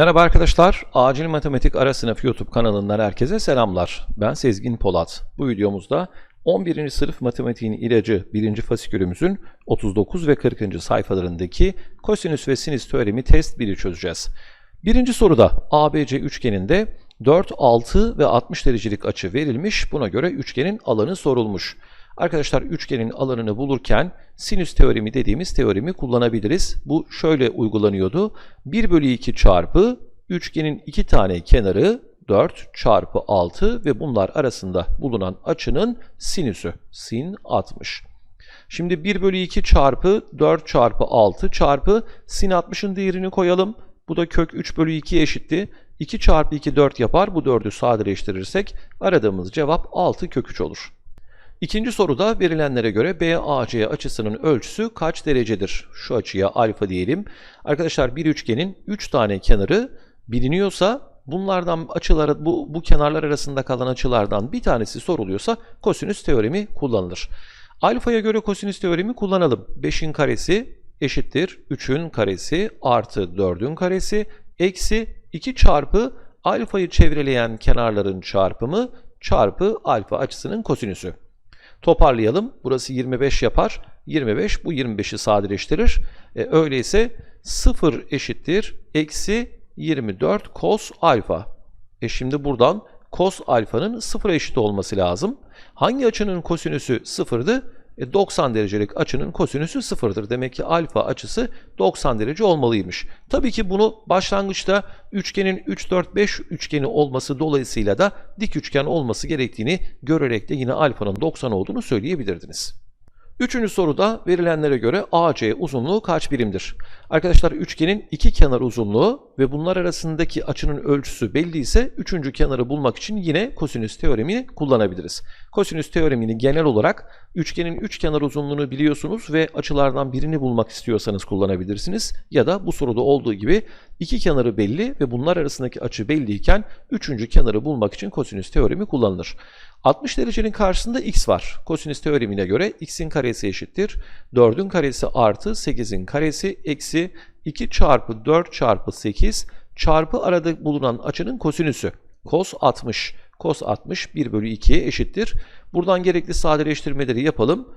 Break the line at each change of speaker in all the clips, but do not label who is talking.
Merhaba arkadaşlar, Acil Matematik Ara Sınıf YouTube kanalından herkese selamlar. Ben Sezgin Polat. Bu videomuzda 11. sınıf matematiğin ilacı 1. fasikülümüzün 39 ve 40. sayfalarındaki kosinüs ve sinüs teoremi test 1'i çözeceğiz. Birinci soruda ABC üçgeninde 4, 6 ve 60 derecelik açı verilmiş. Buna göre üçgenin alanı sorulmuş. Arkadaşlar üçgenin alanını bulurken sinüs teoremi dediğimiz teoremi kullanabiliriz. Bu şöyle uygulanıyordu. 1 bölü 2 çarpı üçgenin iki tane kenarı 4 çarpı 6 ve bunlar arasında bulunan açının sinüsü. Sin 60. Şimdi 1 bölü 2 çarpı 4 çarpı 6 çarpı sin 60'ın değerini koyalım. Bu da kök 3 bölü 2 eşitti. 2 çarpı 2 4 yapar. Bu 4'ü sadeleştirirsek aradığımız cevap 6 kök 3 olur. İkinci soruda verilenlere göre BAC açısının ölçüsü kaç derecedir? Şu açıya alfa diyelim. Arkadaşlar bir üçgenin 3 tane kenarı biliniyorsa bunlardan açıları bu, bu kenarlar arasında kalan açılardan bir tanesi soruluyorsa kosinüs teoremi kullanılır. Alfaya göre kosinüs teoremi kullanalım. 5'in karesi eşittir 3'ün karesi artı 4'ün karesi eksi 2 çarpı alfayı çevreleyen kenarların çarpımı çarpı alfa açısının kosinüsü. Toparlayalım. Burası 25 yapar. 25 bu 25'i sadeleştirir. E, öyleyse 0 eşittir eksi 24 cos alfa. E şimdi buradan cos alfanın 0'a eşit olması lazım. Hangi açının kosinüsü 0'dı? E 90 derecelik açının kosinüsü 0'dır. Demek ki alfa açısı 90 derece olmalıymış. Tabii ki bunu başlangıçta üçgenin 3, 4, 5 üçgeni olması dolayısıyla da dik üçgen olması gerektiğini görerek de yine alfanın 90 olduğunu söyleyebilirdiniz. Üçüncü soruda verilenlere göre AC uzunluğu kaç birimdir? Arkadaşlar üçgenin iki kenar uzunluğu ve bunlar arasındaki açının ölçüsü belli üçüncü kenarı bulmak için yine kosinüs teoremini kullanabiliriz. Kosinüs teoremini genel olarak üçgenin üç kenar uzunluğunu biliyorsunuz ve açılardan birini bulmak istiyorsanız kullanabilirsiniz. Ya da bu soruda olduğu gibi iki kenarı belli ve bunlar arasındaki açı belliyken üçüncü kenarı bulmak için kosinüs teoremi kullanılır. 60 derecenin karşısında x var. Kosinüs teoremine göre x'in karesi eşittir. 4'ün karesi artı 8'in karesi eksi 2 çarpı 4 çarpı 8 çarpı arada bulunan açının kosinüsü. Kos 60. Kos 60 1 bölü 2'ye eşittir. Buradan gerekli sadeleştirmeleri yapalım.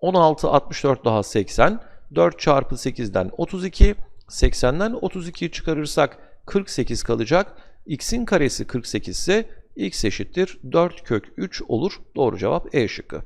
16, 64 daha 80. 4 çarpı 8'den 32. 80'den 32'yi çıkarırsak 48 kalacak. x'in karesi 48 ise x eşittir 4 kök 3 olur. Doğru cevap E şıkkı.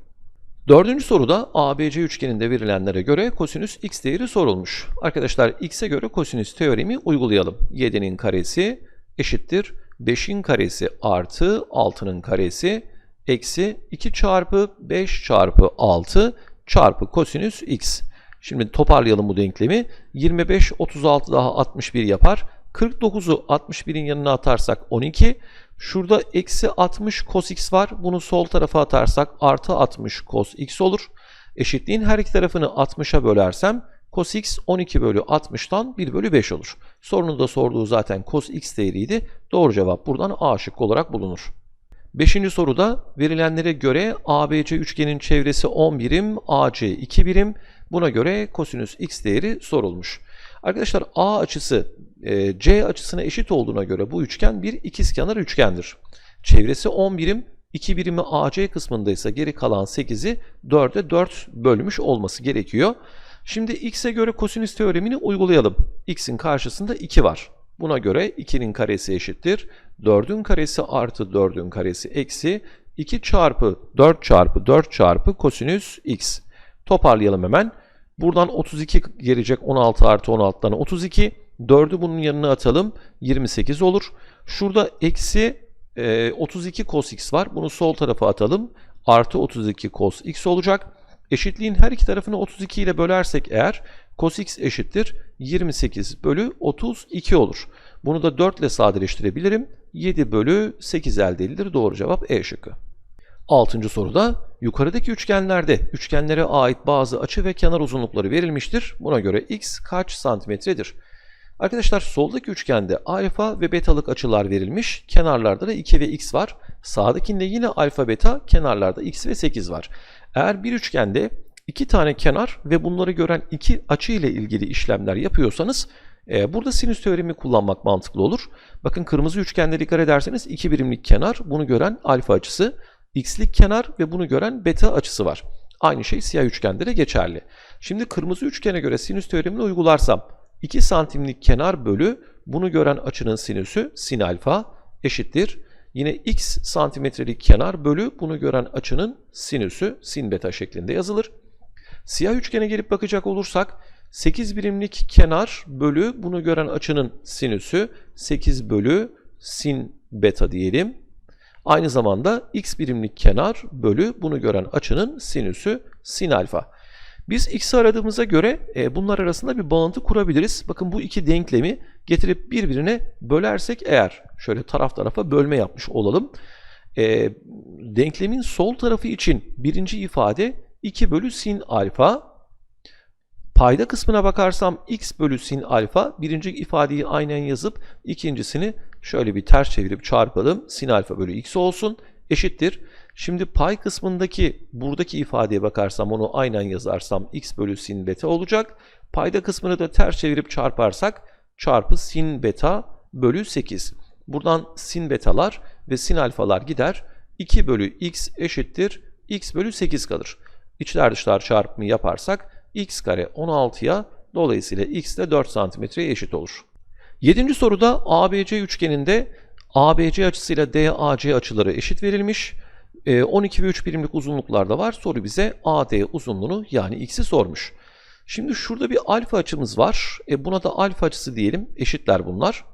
Dördüncü soruda ABC üçgeninde verilenlere göre kosinüs x değeri sorulmuş. Arkadaşlar x'e göre kosinüs teoremi uygulayalım. 7'nin karesi eşittir 5'in karesi artı 6'nın karesi eksi 2 çarpı 5 çarpı 6 çarpı kosinüs x. Şimdi toparlayalım bu denklemi. 25, 36 daha 61 yapar. 49'u 61'in yanına atarsak 12. Şurada eksi 60 cos x var. Bunu sol tarafa atarsak artı 60 cos x olur. Eşitliğin her iki tarafını 60'a bölersem cos x 12 bölü 60'tan 1 bölü 5 olur. Sorunun da sorduğu zaten cos x değeriydi. Doğru cevap buradan A şıkkı olarak bulunur. Beşinci soruda verilenlere göre ABC üçgenin çevresi 10 birim, AC 2 birim. Buna göre kosinüs x değeri sorulmuş. Arkadaşlar A açısı e, C açısına eşit olduğuna göre bu üçgen bir ikizkenar üçgendir. Çevresi 10 birim, 2 birimi AC kısmındaysa geri kalan 8'i 4'e 4 bölmüş olması gerekiyor. Şimdi x'e göre kosinüs teoremini uygulayalım. x'in karşısında 2 var. Buna göre 2'nin karesi eşittir. 4'ün karesi artı 4'ün karesi eksi 2 çarpı 4 çarpı 4 çarpı kosinüs x. Toparlayalım hemen. Buradan 32 gelecek 16 artı 16'dan 32. 4'ü bunun yanına atalım. 28 olur. Şurada eksi e, 32 cos x var. Bunu sol tarafa atalım. Artı 32 cos x olacak. Eşitliğin her iki tarafını 32 ile bölersek eğer cos x eşittir 28 bölü 32 olur. Bunu da 4 ile sadeleştirebilirim. 7 bölü 8 elde edilir. Doğru cevap E şıkkı. Altıncı soruda yukarıdaki üçgenlerde üçgenlere ait bazı açı ve kenar uzunlukları verilmiştir. Buna göre x kaç santimetredir? Arkadaşlar soldaki üçgende alfa ve betalık açılar verilmiş. Kenarlarda da 2 ve x var. Sağdakinde yine alfa beta, kenarlarda x ve 8 var. Eğer bir üçgende iki tane kenar ve bunları gören iki açı ile ilgili işlemler yapıyorsanız Ee, burada sinüs teoremi kullanmak mantıklı olur. Bakın kırmızı üçgende dikkat ederseniz iki birimlik kenar, bunu gören alfa açısı, x'lik kenar ve bunu gören beta açısı var. Aynı şey siyah üçgende de geçerli. Şimdi kırmızı üçgene göre sinüs teoremini uygularsam 2 santimlik kenar bölü bunu gören açının sinüsü sin alfa eşittir. Yine x santimetrelik kenar bölü bunu gören açının sinüsü sin beta şeklinde yazılır. Siyah üçgene gelip bakacak olursak 8 birimlik kenar bölü bunu gören açının sinüsü 8 bölü sin beta diyelim. Aynı zamanda x birimlik kenar bölü bunu gören açının sinüsü sin alfa. Biz x'i aradığımıza göre e, bunlar arasında bir bağıntı kurabiliriz. Bakın bu iki denklemi getirip birbirine bölersek eğer şöyle taraf tarafa bölme yapmış olalım. E, denklemin sol tarafı için birinci ifade 2 bölü sin alfa. Payda kısmına bakarsam x bölü sin alfa. Birinci ifadeyi aynen yazıp ikincisini şöyle bir ters çevirip çarpalım. Sin alfa bölü x olsun. Eşittir. Şimdi pay kısmındaki buradaki ifadeye bakarsam onu aynen yazarsam x bölü sin beta olacak. Payda kısmını da ters çevirip çarparsak çarpı sin beta bölü 8. Buradan sin betalar ve sin alfalar gider. 2 bölü x eşittir x bölü 8 kalır. İçler dışlar çarpımı yaparsak x kare 16'ya dolayısıyla x de 4 santimetreye eşit olur. Yedinci soruda ABC üçgeninde ABC açısıyla DAC açıları eşit verilmiş. 12 ve 3 birimlik uzunluklarda var. Soru bize AD uzunluğunu yani x'i sormuş. Şimdi şurada bir alfa açımız var. E buna da alfa açısı diyelim. Eşitler bunlar.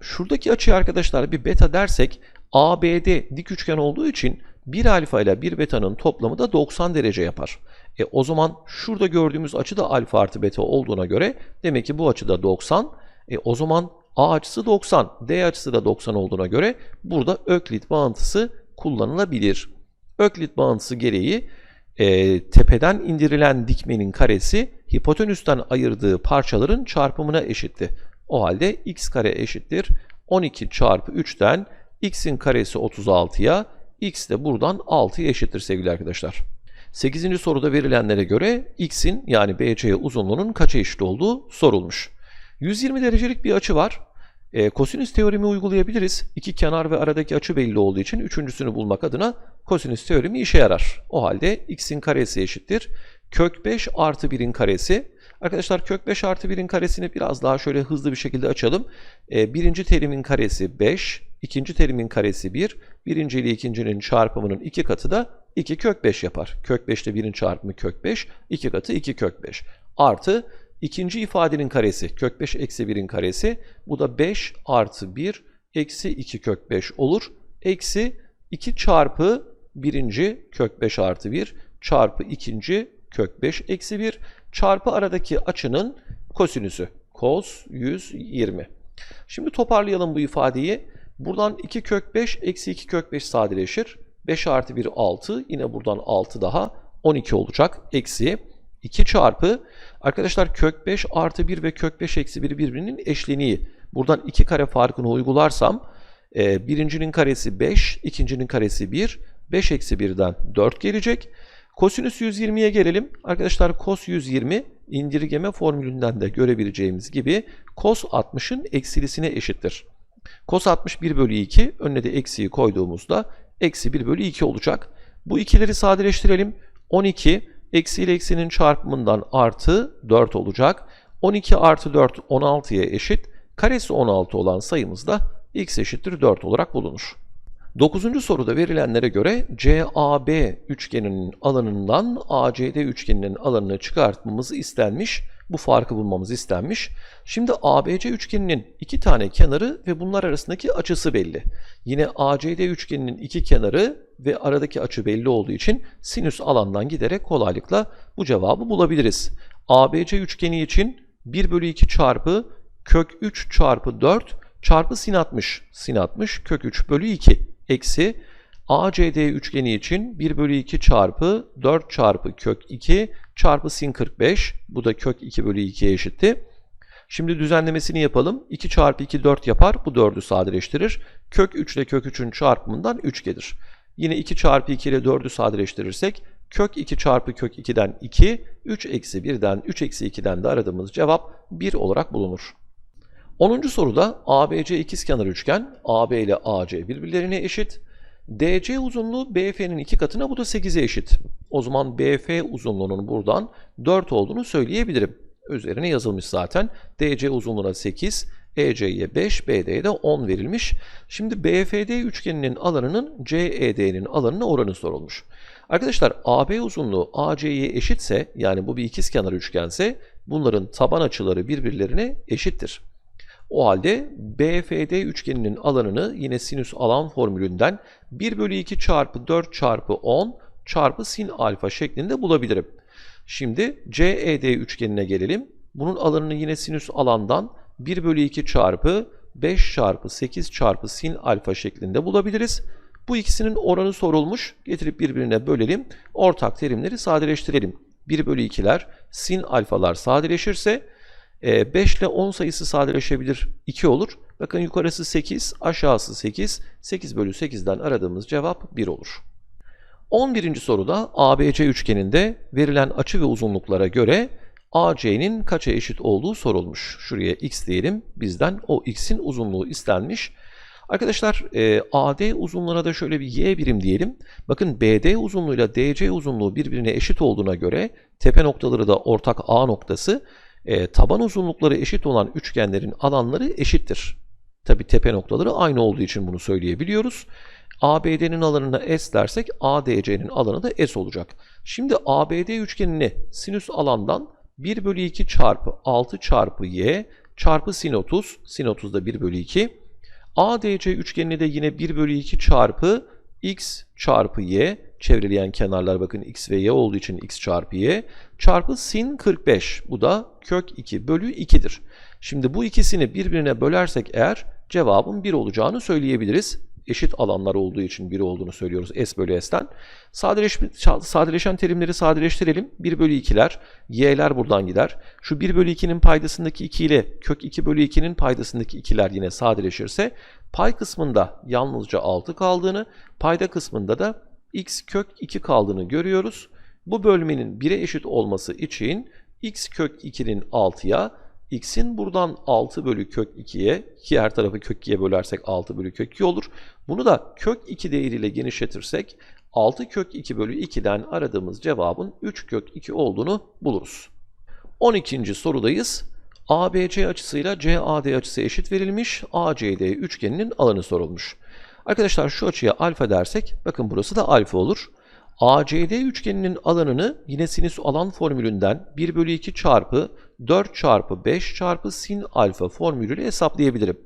Şuradaki açıyı arkadaşlar bir beta dersek ABD dik üçgen olduğu için 1 alfa ile 1 beta'nın toplamı da 90 derece yapar. E o zaman şurada gördüğümüz açı da alfa artı beta olduğuna göre demek ki bu açı da 90. E o zaman A açısı 90, D açısı da 90 olduğuna göre burada Öklit bağıntısı kullanılabilir. Öklit bağıntısı gereği e, tepeden indirilen dikmenin karesi hipotenüsten ayırdığı parçaların çarpımına eşitti. O halde x kare eşittir 12 çarpı 3'ten x'in karesi 36'ya x de buradan 6'ya eşittir sevgili arkadaşlar. 8. soruda verilenlere göre x'in yani BC uzunluğunun kaça eşit olduğu sorulmuş. 120 derecelik bir açı var. E, kosinüs teoremi uygulayabiliriz. İki kenar ve aradaki açı belli olduğu için üçüncüsünü bulmak adına kosinüs teoremi işe yarar. O halde x'in karesi eşittir. Kök 5 artı 1'in karesi. Arkadaşlar kök 5 artı 1'in karesini biraz daha şöyle hızlı bir şekilde açalım. E, birinci terimin karesi 5, ikinci terimin karesi 1, birinci ile ikincinin çarpımının iki katı da 2 kök 5 yapar. Kök 5 ile 1'in çarpımı kök 5, iki katı 2 kök 5. Artı ikinci ifadenin karesi kök 5 eksi 1'in karesi. Bu da 5 artı 1 eksi 2 kök 5 olur. Eksi 2 çarpı birinci kök 5 artı 1 çarpı ikinci kök 5 eksi 1 çarpı aradaki açının kosinüsü. Kos 120. Şimdi toparlayalım bu ifadeyi. Buradan 2 kök 5 eksi 2 kök 5 sadeleşir. 5 artı 1 6. Yine buradan 6 daha 12 olacak. Eksi 2 çarpı arkadaşlar kök 5 artı 1 ve kök 5 eksi 1 birbirinin eşleniği. Buradan 2 kare farkını uygularsam e, birincinin karesi 5, ikincinin karesi 1. 5 eksi 1'den 4 gelecek. Kosinüs 120'ye gelelim. Arkadaşlar kos 120 indirgeme formülünden de görebileceğimiz gibi kos 60'ın eksilisine eşittir. Kos 60 1 bölü 2 önüne de eksiyi koyduğumuzda eksi 1 bölü 2 olacak. Bu ikileri sadeleştirelim. 12 eksi ile eksinin çarpımından artı 4 olacak. 12 artı 4 16'ya eşit. Karesi 16 olan sayımız da x eşittir 4 olarak bulunur. 9. soruda verilenlere göre CAB üçgeninin alanından ACD üçgeninin alanını çıkartmamız istenmiş. Bu farkı bulmamız istenmiş. Şimdi ABC üçgeninin iki tane kenarı ve bunlar arasındaki açısı belli. Yine ACD üçgeninin iki kenarı ve aradaki açı belli olduğu için sinüs alandan giderek kolaylıkla bu cevabı bulabiliriz. ABC üçgeni için 1 bölü 2 çarpı kök 3 çarpı 4 çarpı sin 60. Sin 60 kök 3 bölü 2 eksi ACD üçgeni için 1 bölü 2 çarpı 4 çarpı kök 2 çarpı sin 45. Bu da kök 2 bölü 2'ye eşitti. Şimdi düzenlemesini yapalım. 2 çarpı 2 4 yapar. Bu 4'ü sadeleştirir. Kök 3 ile kök 3'ün çarpımından 3 gelir. Yine 2 çarpı 2 ile 4'ü sadeleştirirsek kök 2 çarpı kök 2'den 2, 3 eksi 1'den 3 eksi 2'den de aradığımız cevap 1 olarak bulunur. 10. soruda ABC ikizkenar üçgen AB ile AC birbirlerine eşit. DC uzunluğu BF'nin iki katına bu da 8'e eşit. O zaman BF uzunluğunun buradan 4 olduğunu söyleyebilirim. Üzerine yazılmış zaten. DC uzunluğuna 8, EC'ye 5, BD'ye de 10 verilmiş. Şimdi BFD üçgeninin alanının CED'nin alanına oranı sorulmuş. Arkadaşlar AB uzunluğu AC'ye eşitse yani bu bir ikizkenar üçgense bunların taban açıları birbirlerine eşittir. O halde BFD üçgeninin alanını yine sinüs alan formülünden 1 bölü 2 çarpı 4 çarpı 10 çarpı sin alfa şeklinde bulabilirim. Şimdi CED üçgenine gelelim. Bunun alanını yine sinüs alandan 1 bölü 2 çarpı 5 çarpı 8 çarpı sin alfa şeklinde bulabiliriz. Bu ikisinin oranı sorulmuş. Getirip birbirine bölelim. Ortak terimleri sadeleştirelim. 1 bölü 2'ler sin alfalar sadeleşirse 5 ile 10 sayısı sadeleşebilir 2 olur. Bakın yukarısı 8, aşağısı 8. 8 bölü 8'den aradığımız cevap 1 olur. 11. soruda ABC üçgeninde verilen açı ve uzunluklara göre AC'nin kaça eşit olduğu sorulmuş. Şuraya x diyelim. Bizden o x'in uzunluğu istenmiş. Arkadaşlar e, AD uzunluğuna da şöyle bir y birim diyelim. Bakın BD uzunluğuyla DC uzunluğu birbirine eşit olduğuna göre tepe noktaları da ortak A noktası. E, taban uzunlukları eşit olan üçgenlerin alanları eşittir. Tabi tepe noktaları aynı olduğu için bunu söyleyebiliyoruz. ABD'nin alanına S dersek ADC'nin alanı da S olacak. Şimdi ABD üçgenini sinüs alandan 1 bölü 2 çarpı 6 çarpı y çarpı sin 30, sin 30 da 1 bölü 2. ADC üçgenini de yine 1 bölü 2 çarpı x çarpı y, çevreleyen kenarlar bakın x ve y olduğu için x çarpı y, çarpı sin 45, bu da kök 2 bölü 2'dir. Şimdi bu ikisini birbirine bölersek eğer cevabın 1 olacağını söyleyebiliriz eşit alanlar olduğu için 1 olduğunu söylüyoruz S bölü S'ten. Sadeleş, sadeleşen terimleri sadeleştirelim. 1 bölü 2'ler, y'ler buradan gider. Şu 1 bölü 2'nin paydasındaki 2 ile kök 2 bölü 2'nin paydasındaki 2'ler yine sadeleşirse pay kısmında yalnızca 6 kaldığını, payda kısmında da x kök 2 kaldığını görüyoruz. Bu bölmenin 1'e eşit olması için x kök 2'nin 6'ya x'in buradan 6 bölü kök 2'ye ki her tarafı kök 2'ye bölersek 6 bölü kök 2 olur. Bunu da kök 2 değeriyle genişletirsek 6 kök 2 bölü 2'den aradığımız cevabın 3 kök 2 olduğunu buluruz. 12. sorudayız. ABC açısıyla CAD açısı eşit verilmiş. ACD üçgeninin alanı sorulmuş. Arkadaşlar şu açıya alfa dersek bakın burası da alfa olur. ACD üçgeninin alanını yine sinüs alan formülünden 1 bölü 2 çarpı 4 çarpı 5 çarpı sin alfa formülüyle hesaplayabilirim.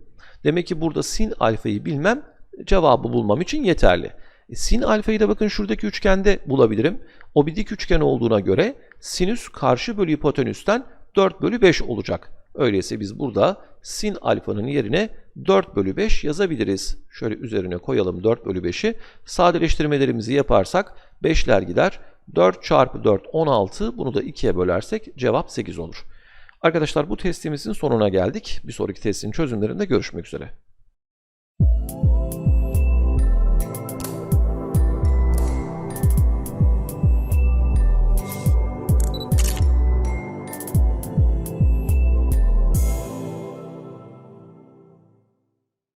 Demek ki burada sin alfayı bilmem cevabı bulmam için yeterli. E, sin alfayı da bakın şuradaki üçgende bulabilirim. O bir dik üçgen olduğuna göre sinüs karşı bölü hipotenüsten 4 bölü 5 olacak. Öyleyse biz burada sin alfanın yerine 4 bölü 5 yazabiliriz. Şöyle üzerine koyalım 4 bölü 5'i. Sadeleştirmelerimizi yaparsak 5'ler gider. 4 çarpı 4 16 bunu da 2'ye bölersek cevap 8 olur. Arkadaşlar bu testimizin sonuna geldik. Bir sonraki testin çözümlerinde görüşmek üzere.